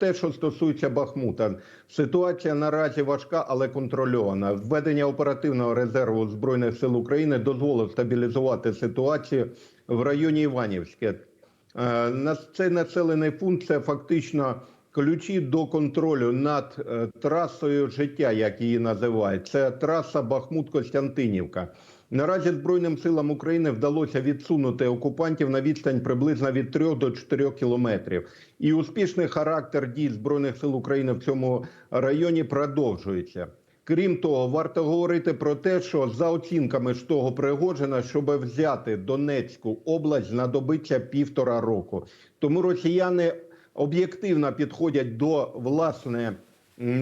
те, що стосується Бахмута, ситуація наразі важка, але контрольована. Введення оперативного резерву збройних сил України дозволить стабілізувати ситуацію в районі Іванівське. Е, Цей населений пункт це фактично ключі до контролю над е, трасою життя, як її називають. Це траса Бахмут-Костянтинівка. Наразі Збройним силам України вдалося відсунути окупантів на відстань приблизно від 3 до 4 кілометрів. І успішний характер дій Збройних сил України в цьому районі продовжується. Крім того, варто говорити про те, що за оцінками ж того Пригожина, щоб взяти Донецьку область, знадобиться півтора року. Тому росіяни об'єктивно підходять до власне,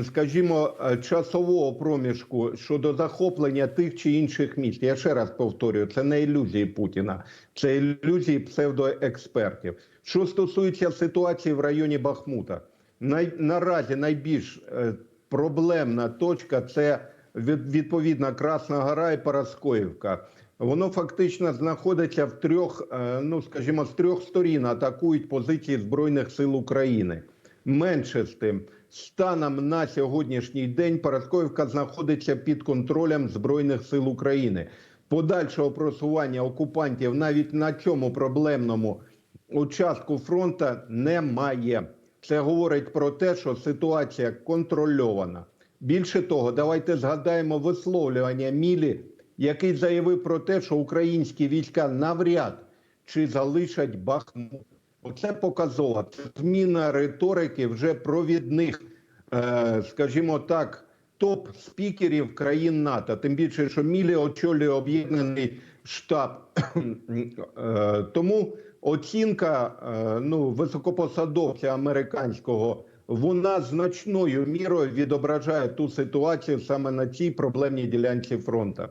скажімо, е, часового проміжку щодо захоплення тих чи інших міст. Я ще раз повторюю, це не ілюзії Путіна, це ілюзії псевдоекспертів. Що стосується ситуації в районі Бахмута, най, наразі найбільш е, проблемна точка це від, відповідно Красна Гора і Параскоївка. Воно фактично знаходиться в трьох, е, ну скажімо, з трьох сторін атакують позиції Збройних сил України. Менше з тим, станом на сьогоднішній день Параскоївка знаходиться під контролем Збройних сил України. Подальшого просування окупантів навіть на цьому проблемному участку фронта немає. Це говорить про те, що ситуація контрольована. Більше того, давайте згадаємо висловлювання Мілі, який заявив про те, що українські війська навряд чи залишать Бахмут. Оце показово. Це зміна риторики вже провідних, е, скажімо так, топ-спікерів країн НАТО. Тим більше, що Мілі очолює об'єднаний штаб. Е, Тому оцінка е, ну, високопосадовця американського вона значною мірою відображає ту ситуацію саме на цій проблемній ділянці фронту.